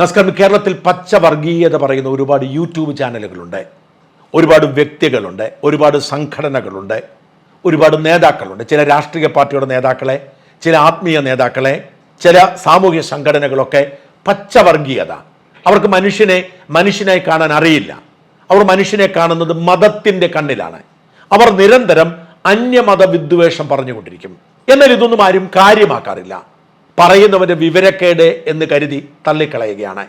നമസ്കാരം. കേരളത്തിൽ പച്ച വർഗീയത പറയുന്ന ഒരുപാട് യൂട്യൂബ് ചാനലുകളുണ്ട്. ഒരുപാട് വ്യക്തികളുണ്ട്. ഒരുപാട് സംഘടനകളുണ്ട്. ഒരുപാട് നേതാക്കളുണ്ട്. ചില രാഷ്ട്രീയ പാർട്ടിയുടെ നേതാക്കളെ ചില ആത്മീയ നേതാക്കളെ ചില സാമൂഹ്യ സംഘടനകളൊക്കെ പച്ച വർഗീയത അവർക്ക് മനുഷ്യനെ മനുഷ്യനായി കാണാൻ അറിയില്ല. അവർ മനുഷ്യനെ കാണുന്നത് മതത്തിന്റെ കണ്ണിലാണ്. അവർ നിരന്തരം അന്യമത വിദ്വേഷം പറഞ്ഞുകൊണ്ടിരിക്കും. എന്നാൽ ഇതൊന്നും ആരും കാര്യമാക്കാറില്ല. പറയുന്നവന്റെ വിവരക്കേട് എന്ന് കരുതി തള്ളിക്കളയുകയാണ്.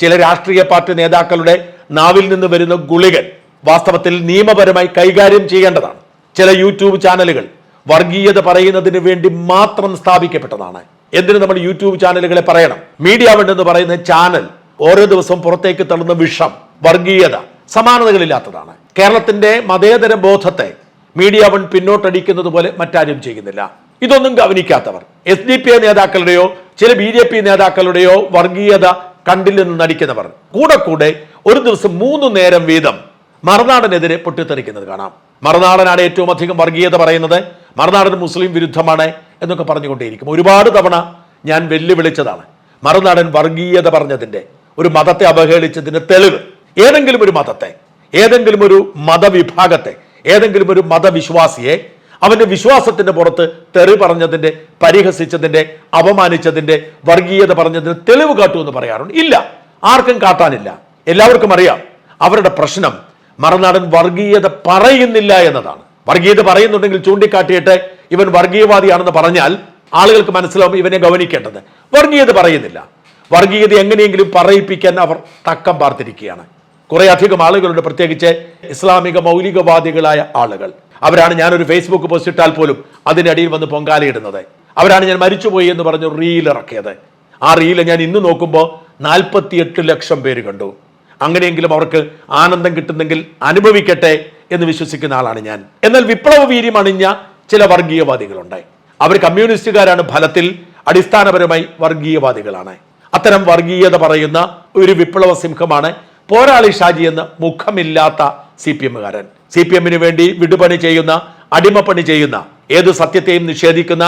ചില രാഷ്ട്രീയ പാർട്ടി നേതാക്കളുടെ നാവിൽ നിന്ന് വരുന്ന ഗുളികൻ വാസ്തവത്തിൽ നിയമപരമായി കൈകാര്യം ചെയ്യേണ്ടതാണ്. ചില യൂട്യൂബ് ചാനലുകൾ വർഗീയത പറയുന്നതിന് വേണ്ടി മാത്രം സ്ഥാപിക്കപ്പെട്ടതാണ്. എന്തിനു നമ്മൾ യൂട്യൂബ് ചാനലുകളെ പറയണം? മീഡിയ എന്ന് പറയുന്ന ചാനൽ ഓരോ ദിവസവും പുറത്തേക്ക് തള്ളുന്ന വിഷം വർഗീയത സമാനതകളില്ലാത്തതാണ്. കേരളത്തിന്റെ മതേതര ബോധത്തെ മീഡിയ വൺ പിന്നോട്ടടിക്കുന്നത് പോലെ മറ്റാരും ചെയ്യുന്നില്ല. ഇതൊന്നും ഗവനിക്കാത്തവർ. എസ് ഡി പി നേതാക്കളുടെയോ ചില ബി ജെ പി നേതാക്കളുടെയോ വർഗീയത കണ്ടില്ലെന്ന് നടിക്കുന്നവർ. കൂടെ കൂടെ ഒരു ദിവസം മൂന്ന് നേരം വീതം മറുനാടനെതിരെ പൊട്ടിത്തെറിക്കുന്നത് കാണാം. മറുനാടനാണ് ഏറ്റവും അധികം വർഗീയത പറയുന്നത്. മറുനാടൻ മുസ്ലിം വിരുദ്ധമാണ് എന്നൊക്കെ പറഞ്ഞുകൊണ്ടേയിരിക്കും. ഒരുപാട് തവണ ഞാൻ വെല്ലുവിളിച്ചതാണ് മറുനാടൻ വർഗീയത പറഞ്ഞതിന്റെ ഒരു മതത്തെ അവഹേളിച്ചതിന്റെ തെളിവ്. ഏതെങ്കിലും ഒരു മതത്തെ ഏതെങ്കിലും ഒരു മതവിഭാഗത്തെ ഏതെങ്കിലും ഒരു മതവിശ്വാസിയെ അവന്റെ വിശ്വാസത്തിന്റെ പുറത്ത് തെറി പറഞ്ഞതിന്റെ പരിഹസിച്ചതിന്റെ അപമാനിച്ചതിന്റെ വർഗീയത പറഞ്ഞതിന് തെളിവ് കാട്ടൂ എന്ന് പറയാറുണ്ട്. ഇല്ല ആർക്കും കാട്ടാനില്ല. എല്ലാവർക്കും അറിയാം അവരുടെ പ്രശ്നം മറുനാടൻ വർഗീയത പറയുന്നില്ല എന്നതാണ്. വർഗീയത പറയുന്നുണ്ടെങ്കിൽ ചൂണ്ടിക്കാട്ടിയിട്ട് ഇവൻ വർഗീയവാദിയാണെന്ന് പറഞ്ഞാൽ ആളുകൾക്ക് മനസ്സിലാവും ഇവനെ ഗവനിക്കേണ്ടത് വർഗീയത പറയുന്നില്ല. വർഗീയത എങ്ങനെയെങ്കിലും പറയിപ്പിക്കാൻ അവർ തക്കം പാർത്തിരിക്കുകയാണ്. കുറേ അധികം ആളുകളുണ്ട് പ്രത്യേകിച്ച് ഇസ്ലാമിക മൗലികവാദികളായ ആളുകൾ. അവരാണ് ഞാനൊരു ഫേസ്ബുക്ക് പോസ്റ്റ് ഇട്ടാൽ പോലും അതിനടിയിൽ വന്ന് പൊങ്കാലയിടുന്നത്. അവരാണ് ഞാൻ മരിച്ചുപോയി എന്ന് പറഞ്ഞ് റീൽ ഇറക്കിയത്. ആ റീൽ ഞാൻ ഇന്ന് നോക്കുമ്പോൾ നാൽപ്പത്തിയെട്ട് ലക്ഷം പേര് കണ്ടു. അങ്ങനെയെങ്കിലും അവർക്ക് ആനന്ദം കിട്ടുന്നെങ്കിൽ അനുഭവിക്കട്ടെ എന്ന് വിശ്വസിക്കുന്ന ആളാണ് ഞാൻ. എന്നാൽ വിപ്ലവ വീര്യം അണിഞ്ഞ ചില വർഗീയവാദികളുണ്ട്. അവർ കമ്മ്യൂണിസ്റ്റുകാരാണ് ഫലത്തിൽ അടിസ്ഥാനപരമായി വർഗീയവാദികളാണ്. അത്തരം വർഗീയത പറയുന്ന ഒരു വിപ്ലവ സിംഹമാണ് പോരാളി ഷാജി എന്ന മുഖമില്ലാത്ത സി പി എമ്മുകാരൻ സി പി എമ്മിന് വേണ്ടി വിടുപണി ചെയ്യുന്ന അടിമപ്പണി ചെയ്യുന്ന ഏത് സത്യത്തെയും നിഷേധിക്കുന്ന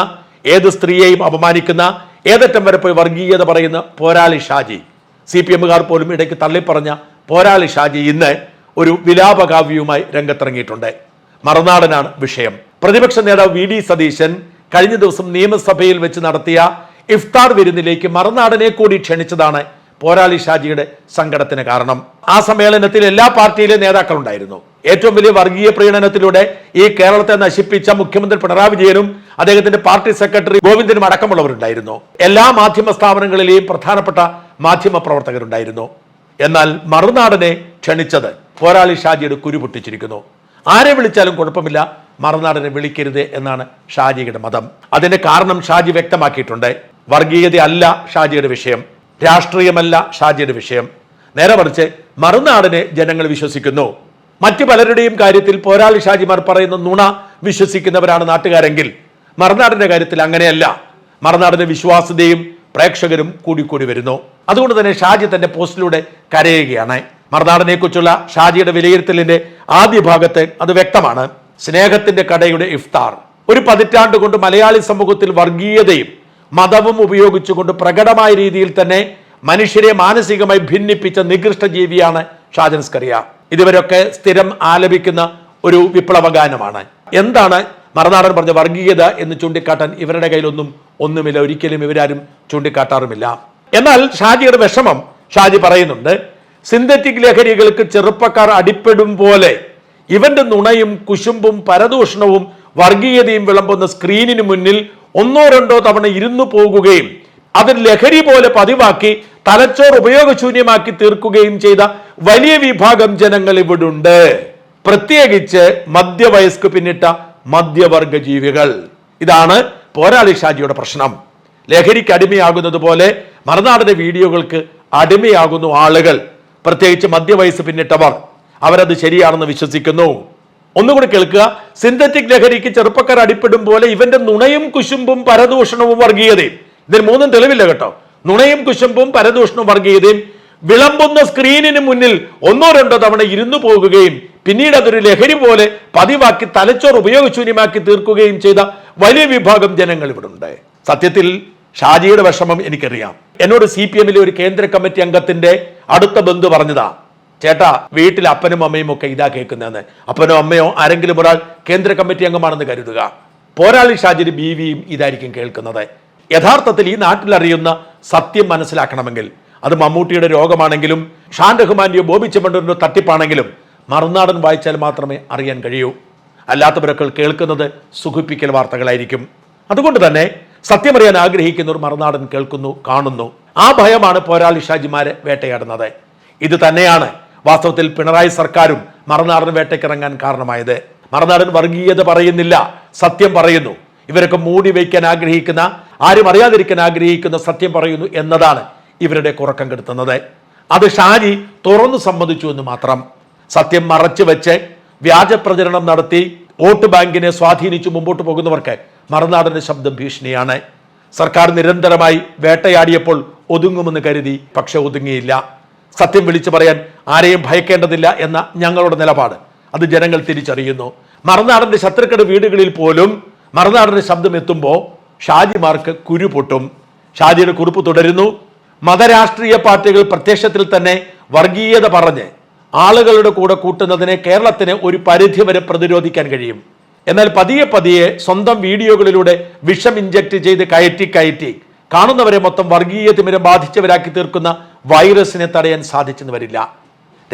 ഏത് സ്ത്രീയെയും അപമാനിക്കുന്ന ഏതറ്റം വരെ പോയി വർഗീയത പറയുന്ന പോരാളി ഷാജി. സി പി എമ്മുകാർ പോലും ഇടയ്ക്ക് തള്ളിപ്പറഞ്ഞ പോരാളി ഷാജി ഇന്ന് ഒരു വിലാപകാവ്യവുമായി രംഗത്തിറങ്ങിയിട്ടുണ്ട്. മറുനാടനാണ് വിഷയം. പ്രതിപക്ഷ നേതാവ് വി ഡി സതീശൻ കഴിഞ്ഞ ദിവസം നിയമസഭയിൽ വെച്ച് നടത്തിയ ഇഫ്താർ വിരുന്നിലേക്ക് മറുനാടനെ കൂടി ക്ഷണിച്ചതാണ് പോരാളി ഷാജിയുടെ സങ്കടത്തിന് കാരണം. ആ സമ്മേളനത്തിൽ എല്ലാ പാർട്ടിയിലെ നേതാക്കളുണ്ടായിരുന്നു. ഏറ്റവും വലിയ വർഗീയ പ്രീണനത്തിലൂടെ ഈ കേരളത്തെ നശിപ്പിച്ച മുഖ്യമന്ത്രി പിണറായി വിജയനും അദ്ദേഹത്തിന്റെ പാർട്ടി സെക്രട്ടറി ഗോവിന്ദനും അടക്കമുള്ളവരുണ്ടായിരുന്നു. എല്ലാ മാധ്യമ സ്ഥാപനങ്ങളിലെയും പ്രധാനപ്പെട്ട മാധ്യമ പ്രവർത്തകരുണ്ടായിരുന്നു. എന്നാൽ മറുനാടനെ ക്ഷണിച്ചത് പോരാളി ഷാജിയുടെ കുരു പൊട്ടിച്ചിരിക്കുന്നു. ആരെ വിളിച്ചാലും കുഴപ്പമില്ല മറുനാടനെ വിളിക്കരുത് എന്നാണ് ഷാജിയുടെ മതം. അതിന്റെ കാരണം ഷാജി വ്യക്തമാക്കിയിട്ടുണ്ട്. വർഗീയത അല്ല ഷാജിയുടെ വിഷയം. രാഷ്ട്രീയമല്ല ഷാജിയുടെ വിഷയം. നേരെ മറിച്ച് മറുനാടിനെ ജനങ്ങൾ വിശ്വസിക്കുന്നു. മറ്റു പലരുടെയും കാര്യത്തിൽ പോരാളി ഷാജിമാർ പറയുന്ന നുണ വിശ്വസിക്കുന്നവരാണ് നാട്ടുകാരെങ്കിൽ മറുനാടിന്റെ കാര്യത്തിൽ അങ്ങനെയല്ല. മറുനാടിന്റെ വിശ്വാസ്യതയും പ്രേക്ഷകരും കൂടിക്കൂടി വരുന്നു. അതുകൊണ്ട് തന്നെ ഷാജി തന്റെ പോസ്റ്റിലൂടെ കരയുകയാണ്. മറുനാടിനെ കുറിച്ചുള്ള ഷാജിയുടെ വിലയിരുത്തലിന്റെ ആദ്യ ഭാഗത്ത് അത് വ്യക്തമാണ്. സ്നേഹത്തിന്റെ കടയുടെ ഇഫ്താർ. ഒരു പതിറ്റാണ്ട് കൊണ്ട് മലയാളി സമൂഹത്തിൽ വർഗീയതയും മതവും ഉപയോഗിച്ചുകൊണ്ട് പ്രകടമായ രീതിയിൽ തന്നെ മനുഷ്യരെ മാനസികമായി ഭിന്നിപ്പിച്ച നികൃഷ്ട ജീവിയാണ് ഷാജൻ സ്കറിയ ഇതുവരൊക്കെ സ്ഥിരം ആലപിക്കുന്ന ഒരു വിപ്ലവഗാനമാണ്. എന്താണ് മറനാടൻ പറഞ്ഞ വർഗീയത എന്ന് ചൂണ്ടിക്കാട്ടാൻ ഇവരുടെ കയ്യിലൊന്നും ഒന്നുമില്ല. ഒരിക്കലും ഇവരാരും ചൂണ്ടിക്കാട്ടാറുമില്ല. എന്നാൽ ഷാജിയുടെ വിഷമം ഷാജി പറയുന്നുണ്ട് സിന്തറ്റിക് ലഹരികൾക്ക് ചെറുപ്പക്കാർ അടിപ്പെടും പോലെ ഇവന്റെ നുണയും കുശുമ്പും പരദൂഷണവും വർഗീയതയും വിളമ്പുന്ന സ്ക്രീനിന് മുന്നിൽ ഒന്നോ രണ്ടോ തവണ ഇരുന്നു പോകുകയും അത് ലഹരി പോലെ പതിവാക്കി തലച്ചോർ ഉപയോഗശൂന്യമാക്കി തീർക്കുകയും ചെയ്ത വലിയ വിഭാഗം ജനങ്ങൾ ഇവിടുണ്ട്. പ്രത്യേകിച്ച് മധ്യവയസ്ക് പിന്നിട്ട മധ്യവർഗ ജീവികൾ. ഇതാണ് പോരാളി ഷാജിയുടെ പ്രശ്നം. ലഹരിക്ക് അടിമയാകുന്നത് പോലെ മറുനാടിന്റെ വീഡിയോകൾക്ക് അടിമയാകുന്നു ആളുകൾ. പ്രത്യേകിച്ച് മധ്യവയസ്സ് പിന്നിട്ടവർ. അവരത് ശരിയാണെന്ന് വിശ്വസിക്കുന്നു. ഒന്നുകൂടി കേൾക്കുക. സിന്തറ്റിക് ലഹരിക്ക് ചെറുപ്പക്കാർ അടിപ്പെടും പോലെ ഇവന്റെ നുണയും കുശുമ്പും പരദൂഷണവും വർഗീയതയും. ഇതിന് മൂന്നും തെളിവില്ല കേട്ടോ. നുണയും കുശുമ്പും പരദൂഷണവും വർഗീയതയും. വിളമ്പുന്ന സ്ക്രീനിന് മുന്നിൽ ഒന്നോ രണ്ടോ തവണ ഇരുന്നു പോകുകയും പിന്നീട് അതൊരു ലഹരി പോലെ പതിവാക്കി തലച്ചോർ ഉപയോഗശൂന്യമാക്കി തീർക്കുകയും ചെയ്ത വലിയ വിഭാഗം ജനങ്ങൾ ഇവിടെ ഉണ്ട് സത്യത്തിൽ ഷാജിയുടെ വിഷമം എനിക്കറിയാം. എന്നോട് സി പി എമ്മിലെ ഒരു കേന്ദ്ര കമ്മിറ്റി അംഗത്തിന്റെ അടുത്ത ബന്ധു പറഞ്ഞതാ. ചേട്ടാ വീട്ടിൽ അപ്പനും അമ്മയും ഒക്കെ ഇതാ കേൾക്കുന്നതെന്ന്. അപ്പനോ അമ്മയോ ആരെങ്കിലും ഒരാൾ കേന്ദ്ര കമ്മിറ്റി അംഗമാണെന്ന് കരുതുക. പോരാളി ഷാജിന് ബീവിയും ഇതായിരിക്കും കേൾക്കുന്നത്. യഥാർത്ഥത്തിൽ ഈ നാട്ടിൽ അറിയുന്ന സത്യം മനസ്സിലാക്കണമെങ്കിൽ അത് മമ്മൂട്ടിയുടെ രോഗമാണെങ്കിലും ഷാൻ റഹ്മാന്റെയോ ബോബി ചെമ്മണ്ടൂരിന്റെ തട്ടിപ്പാണെങ്കിലും മറുനാടൻ വായിച്ചാൽ മാത്രമേ അറിയാൻ കഴിയൂ. അല്ലാത്തവരൊക്കെ കേൾക്കുന്നത് സുഖിപ്പിക്കൽ വാർത്തകളായിരിക്കും. അതുകൊണ്ട് തന്നെ സത്യമറിയാൻ ആഗ്രഹിക്കുന്നവർ മറുനാടൻ കേൾക്കുന്നു കാണുന്നു. ആ ഭയമാണ് പോരാളി ഷാജിമാരെ വേട്ടയാടുന്നത്. ഇത് തന്നെയാണ് വാസ്തവത്തിൽ പിണറായി സർക്കാരും മറുനാടൻ വേട്ടയ്ക്കിറങ്ങാൻ കാരണമായത്. മറുനാടൻ വർഗീയത പറയുന്നില്ല സത്യം പറയുന്നു. ഇവരൊക്കെ മൂടി വയ്ക്കാൻ ആഗ്രഹിക്കുന്ന ആരും അറിയാതിരിക്കാൻ ആഗ്രഹിക്കുന്ന സത്യം പറയുന്നു എന്നതാണ് ഇവരുടെ കുറക്കം കെടുത്തുന്നത്. അത് ഷാജി തുറന്നു സമ്മതിച്ചു എന്ന് മാത്രം. സത്യം മറച്ചു വെച്ച് വ്യാജ പ്രചരണം നടത്തി വോട്ട് ബാങ്കിനെ സ്വാധീനിച്ചു മുമ്പോട്ട് പോകുന്നവർക്ക് മറുനാടന്റെ ശബ്ദം ഭീഷണിയാണ്. സർക്കാർ നിരന്തരമായി വേട്ടയാടിയപ്പോൾ ഒതുങ്ങുമെന്ന് കരുതി പക്ഷെ ഒതുങ്ങിയില്ല. സത്യം വിളിച്ചു പറയാൻ ആരെയും ഭയക്കേണ്ടതില്ല എന്ന ഞങ്ങളുടെ നിലപാട്. അത് ജനങ്ങൾ തിരിച്ചറിയുന്നു. മറുനാടന്റെ ശത്രുക്കളുടെ വീടുകളിൽ പോലും മറുനാടന്റെ ശബ്ദം എത്തുമ്പോൾ ഷാജിമാർക്ക് കുരു പൊട്ടും ഷാജിയുടെ കുറിപ്പ് തുടരുന്നു. മതരാഷ്ട്രീയ പാർട്ടികൾ പ്രത്യക്ഷത്തിൽ തന്നെ വർഗീയത പറഞ്ഞ് ആളുകളുടെ കൂടെ കൂട്ടുന്നതിനെ കേരളത്തിന് ഒരു പരിധി വരെ പ്രതിരോധിക്കാൻ കഴിയും. എന്നാൽ പതിയെ പതിയെ സ്വന്തം വീഡിയോകളിലൂടെ വിഷം ഇഞ്ചക്ട് ചെയ്ത് കയറ്റി കയറ്റി കാണുന്നവരെ മൊത്തം വർഗീയ തിമിരം ബാധിച്ചവരാക്കി തീർക്കുന്ന വൈറസിനെ തടയാൻ സാധിച്ചെന്ന് വരില്ല.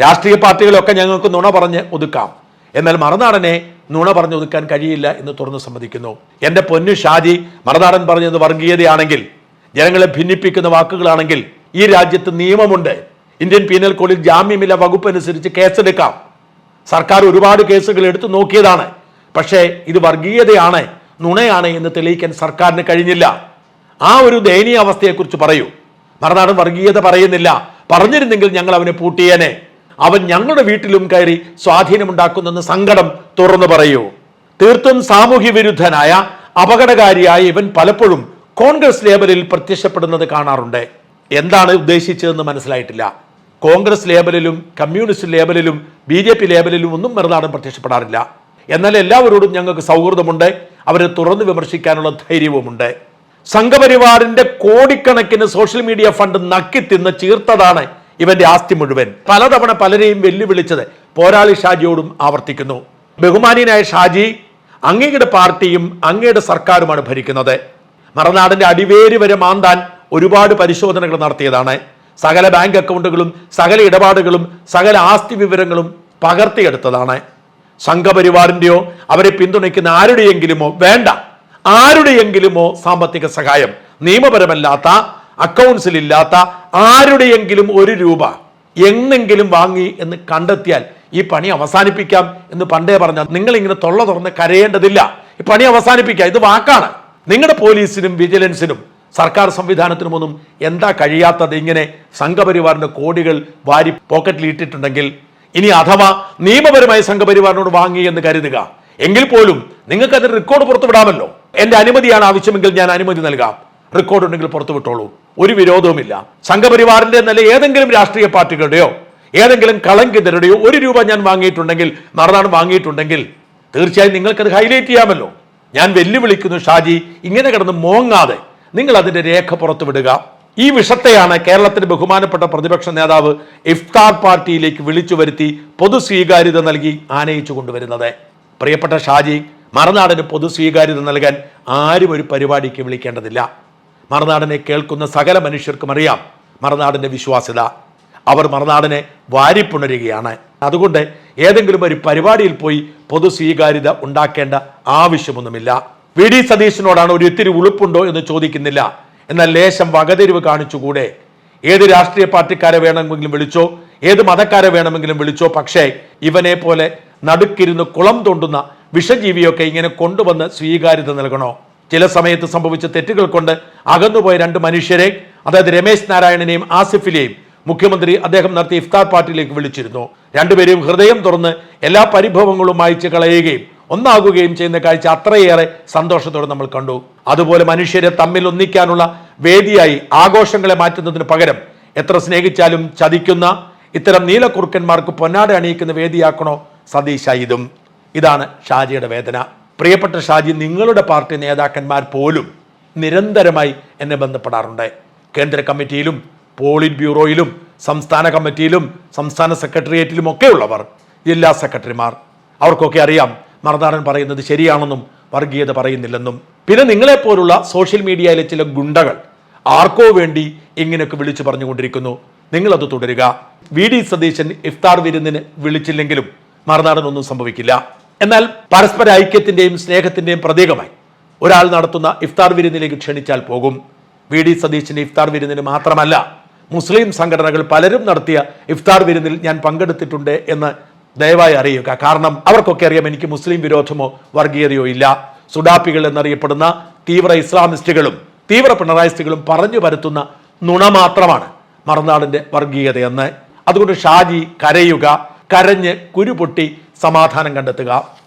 രാഷ്ട്രീയ പാർട്ടികളൊക്കെ ഞങ്ങൾക്ക് നുണ പറഞ്ഞ് ഒതുക്കാം. എന്നാൽ മറുനാടനെ നുണ പറഞ്ഞ് ഒതുക്കാൻ കഴിയില്ല എന്ന് തുറന്നു സമ്മതിക്കുന്നു. എന്റെ പൊന്നു ഷാജി മറുനാടൻ പറഞ്ഞത് വർഗീയതയാണെങ്കിൽ ജനങ്ങളെ ഭിന്നിപ്പിക്കുന്ന വാക്കുകളാണെങ്കിൽ ഈ രാജ്യത്ത് നിയമമുണ്ട്. ഇന്ത്യൻ പീനൽ കോഡിൽ ജാമ്യമില്ല വകുപ്പ് അനുസരിച്ച് കേസെടുക്കാം. സർക്കാർ ഒരുപാട് കേസുകൾ എടുത്തു നോക്കിയതാണ്. പക്ഷേ ഇത് വർഗീയതയാണ് നുണയാണ് എന്ന് തെളിയിക്കാൻ സർക്കാരിന് കഴിഞ്ഞില്ല. ആ ഒരു ദയനീയ അവസ്ഥയെക്കുറിച്ച് പറയൂ. മറുനാടൻ വർഗീയത പറയുന്നില്ല. പറഞ്ഞിരുന്നെങ്കിൽ ഞങ്ങൾ അവനെ പൂട്ടിയേനെ. അവൻ ഞങ്ങളുടെ വീട്ടിലും കയറി സ്വാധീനമുണ്ടാക്കുന്നെന്ന് സങ്കടം തുറന്നു പറയൂ. തീർത്തും സാമൂഹ്യ വിരുദ്ധനായ അപകടകാരിയായ ഇവൻ പലപ്പോഴും കോൺഗ്രസ് ലേബലിൽ പ്രത്യക്ഷപ്പെടുന്നത് കാണാറുണ്ട്. എന്താണ് ഉദ്ദേശിച്ചതെന്ന് മനസ്സിലായിട്ടില്ല. കോൺഗ്രസ് ലേബലിലും കമ്മ്യൂണിസ്റ്റ് ലേബലിലും ബി ജെ പി ലേബലിലും ഒന്നും മറുനാടൻ പ്രത്യക്ഷപ്പെടാറില്ല. എന്നാൽ എല്ലാവരോടും ഞങ്ങൾക്ക് സൗഹൃദമുണ്ട്. അവരെ തുറന്നു വിമർശിക്കാനുള്ള ധൈര്യവുമുണ്ട്. സംഘപരിവാറിന്റെ കോടിക്കണക്കിന് സോഷ്യൽ മീഡിയ ഫണ്ട് നക്കി തിന്ന് ചീർത്തതാണ് ഇവന്റെ ആസ്തി മുഴുവൻ. പലതവണ പലരെയും വെല്ലുവിളിച്ചത് പോരാളി ഷാജിയോടും ആവർത്തിക്കുന്നു. ബഹുമാനീയനായ ഷാജി അങ്ങയുടെ പാർട്ടിയും അങ്ങയുടെ സർക്കാരുമാണ് ഭരിക്കുന്നത്. മറനാടിന്റെ അടിവേര് വരെ മാന്താൻ ഒരുപാട് പരിശോധനകൾ നടത്തിയതാണ്. സകല ബാങ്ക് അക്കൗണ്ടുകളും സകല ഇടപാടുകളും സകല ആസ്തി വിവരങ്ങളും പകർത്തിയെടുത്തതാണ്. സംഘപരിവാറിന്റെയോ അവരെ പിന്തുണയ്ക്കുന്ന ആരുടെയെങ്കിലുമോ വേണ്ട. ആരുടെയെങ്കിലുമോ സാമ്പത്തിക സഹായം നിയമപരമല്ലാത്ത അക്കൗണ്ട്സിൽ ഇല്ലാത്ത ആരുടെയെങ്കിലും ഒരു രൂപ എന്നെങ്കിലും വാങ്ങി എന്ന് കണ്ടെത്തിയാൽ ഈ പണി അവസാനിപ്പിക്കാം എന്ന് പണ്ടേ പറഞ്ഞ നിങ്ങൾ ഇങ്ങനെ തൊള്ള തുറന്ന് കരയേണ്ടതില്ല. ഈ പണി അവസാനിപ്പിക്കാം ഇത് വാക്കാണ്. നിങ്ങളുടെ പോലീസിനും വിജിലൻസിനും സർക്കാർ സംവിധാനത്തിനുമൊന്നും എന്താ കഴിയാത്തത്? ഇങ്ങനെ സംഘപരിവാറിന്റെ കോടികൾ വാരി പോക്കറ്റിൽ ഇട്ടിട്ടുണ്ടെങ്കിൽ ഇനി അഥവാ നിയമപരമായി സംഘപരിവാറിനോട് വാങ്ങി എന്ന് കരുതുക. എങ്കിൽ പോലും നിങ്ങൾക്ക് അതിന് റെക്കോർഡ് പുറത്തുവിടാമല്ലോ. എന്റെ അനുമതിയാണ് ആവശ്യമെങ്കിൽ ഞാൻ അനുമതി നൽകാം. റെക്കോർഡ് ഉണ്ടെങ്കിൽ പുറത്തുവിട്ടോളൂ ഒരു വിരോധവുമില്ല. സംഘപരിവാറിന്റെ നല്ല ഏതെങ്കിലും രാഷ്ട്രീയ പാർട്ടികളുടെയോ ഏതെങ്കിലും കളങ്കിതരുടെയോ ഒരു രൂപ ഞാൻ വാങ്ങിയിട്ടുണ്ടെങ്കിൽ മറുനാട് വാങ്ങിയിട്ടുണ്ടെങ്കിൽ തീർച്ചയായും നിങ്ങൾക്കത് ഹൈലൈറ്റ് ചെയ്യാമല്ലോ. ഞാൻ വെല്ലുവിളിക്കുന്നു ഷാജി ഇങ്ങനെ കിടന്ന് മോങ്ങാതെ നിങ്ങൾ അതിന്റെ രേഖ പുറത്തുവിടുക ഈ വിഷത്തെയാണ് കേരളത്തിന്റെ ബഹുമാനപ്പെട്ട പ്രതിപക്ഷ നേതാവ് ഇഫ്താർ പാർട്ടിയിലേക്ക് വിളിച്ചു വരുത്തി പൊതു സ്വീകാര്യത നൽകി ആനയിച്ചു കൊണ്ടുവരുന്നത്. പ്രിയപ്പെട്ട ഷാജി മറുനാടിന് പൊതു സ്വീകാര്യത നൽകാൻ ആരും ഒരു പരിപാടിക്ക് വിളിക്കേണ്ടതില്ല. മറുനാടിനെ കേൾക്കുന്ന സകല മനുഷ്യർക്കും അറിയാം മറുനാടിന്റെ വിശ്വാസ്യത. അവർ മറുനാടിനെ വാരിപ്പുണരുകയാണ്. അതുകൊണ്ട് ഏതെങ്കിലും ഒരു പരിപാടിയിൽ പോയി പൊതു സ്വീകാര്യത ഉണ്ടാക്കേണ്ട ആവശ്യമൊന്നുമില്ല. വി ഡി സതീശനോടാണ് ഒരു ഇത്തിരി ഉളുപ്പുണ്ടോ എന്ന് ചോദിക്കുന്നില്ല. എന്നാൽ ലേശം വകതിരിവ് കാണിച്ചുകൂടെ? ഏത് രാഷ്ട്രീയ പാർട്ടിക്കാരെ വേണമെങ്കിലും വിളിച്ചോ ഏത് മതക്കാരെ വേണമെങ്കിലും വിളിച്ചോ പക്ഷേ ഇവനെ പോലെ നടുക്കിരുന്ന് കുളം തോണ്ടുന്ന വിഷജീവിയൊക്കെ ഇങ്ങനെ കൊണ്ടുവന്ന് സ്വീകാര്യത നൽകണോ? ചില സമയത്ത് സംഭവിച്ച തെറ്റുകൾ കൊണ്ട് അകന്നുപോയ രണ്ട് മനുഷ്യരെ അതായത് രമേശ് നാരായണനെയും ആസിഫിലെയും മുഖ്യമന്ത്രി അദ്ദേഹം നടത്തിയ ഇഫ്താർ പാർട്ടിയിലേക്ക് വിളിച്ചിരുന്നു. രണ്ടുപേരെയും ഹൃദയം തുറന്ന് എല്ലാ പരിഭവങ്ങളും മായ്ച്ചു കളയുകയും ഒന്നാകുകയും ചെയ്യുന്ന കാഴ്ച അത്രയേറെ സന്തോഷത്തോടെ നമ്മൾ കണ്ടു. അതുപോലെ മനുഷ്യരെ തമ്മിൽ ഒന്നിക്കാനുള്ള വേദിയായി ആഘോഷങ്ങളെ മാറ്റുന്നതിന് പകരം എത്ര സ്നേഹിച്ചാലും ചതിക്കുന്ന ഇത്തരം നീലക്കുറുക്കന്മാർക്ക് പൊന്നാട അണിയിക്കുന്ന വേദിയാക്കണോ സതീശ ഇതും. ഇതാണ് ഷാജിയുടെ വേദന. പ്രിയപ്പെട്ട ഷാജി നിങ്ങളുടെ പാർട്ടി നേതാക്കന്മാർ പോലും നിരന്തരമായി എന്നെ ബന്ധപ്പെടാറുണ്ട്. കേന്ദ്ര കമ്മിറ്റിയിലും പോളിറ്റ് ബ്യൂറോയിലും സംസ്ഥാന കമ്മിറ്റിയിലും സംസ്ഥാന സെക്രട്ടേറിയറ്റിലും ഒക്കെയുള്ളവർ ജില്ലാ സെക്രട്ടറിമാർ. അവർക്കൊക്കെ അറിയാം മറുനാടൻ പറയുന്നത് ശരിയാണെന്നും വർഗീയത പറയുന്നില്ലെന്നും. പിന്നെ നിങ്ങളെപ്പോലുള്ള സോഷ്യൽ മീഡിയയിലെ ചില ഗുണ്ടകൾ ആർക്കോ വേണ്ടി ഇങ്ങനെയൊക്കെ വിളിച്ചു പറഞ്ഞുകൊണ്ടിരിക്കുന്നു. നിങ്ങളത് തുടരുക. വി. ഡി. സതീശൻ ഇഫ്താർ വിരുന്നിന് വിളിച്ചില്ലെങ്കിലും മറുനാടൻ ഒന്നും സംഭവിക്കില്ല. എന്നാൽ പരസ്പര ഐക്യത്തിന്റെയും സ്നേഹത്തിന്റെയും പ്രതീകമായി ഒരാൾ നടത്തുന്ന ഇഫ്താർ വിരുന്നിലേക്ക് ക്ഷണിച്ചാൽ പോകും. വി ഡി സതീശിന്റെ ഇഫ്താർ വിരുന്നിന് മാത്രമല്ല മുസ്ലിം സംഘടനകൾ പലരും നടത്തിയ ഇഫ്താർ വിരുന്നിൽ ഞാൻ പങ്കെടുത്തിട്ടുണ്ട് എന്ന് ദയവായി അറിയുക. കാരണം അവർക്കൊക്കെ അറിയാം എനിക്ക് മുസ്ലിം വിരോധമോ വർഗീയതയോ ഇല്ല. സുഡാപ്പികൾ എന്നറിയപ്പെടുന്ന തീവ്ര ഇസ്ലാമിസ്റ്റുകളും തീവ്ര പിണറായിസ്റ്റുകളും പറഞ്ഞു പരത്തുന്ന നുണ മാത്രമാണ് മറുനാടിന്റെ വർഗീയതയെന്ന്. അതുകൊണ്ട് ഷാജി കരയുക കരഞ്ഞ് കുരുപൊട്ടി സമാധാനം കണ്ടെത്തുക.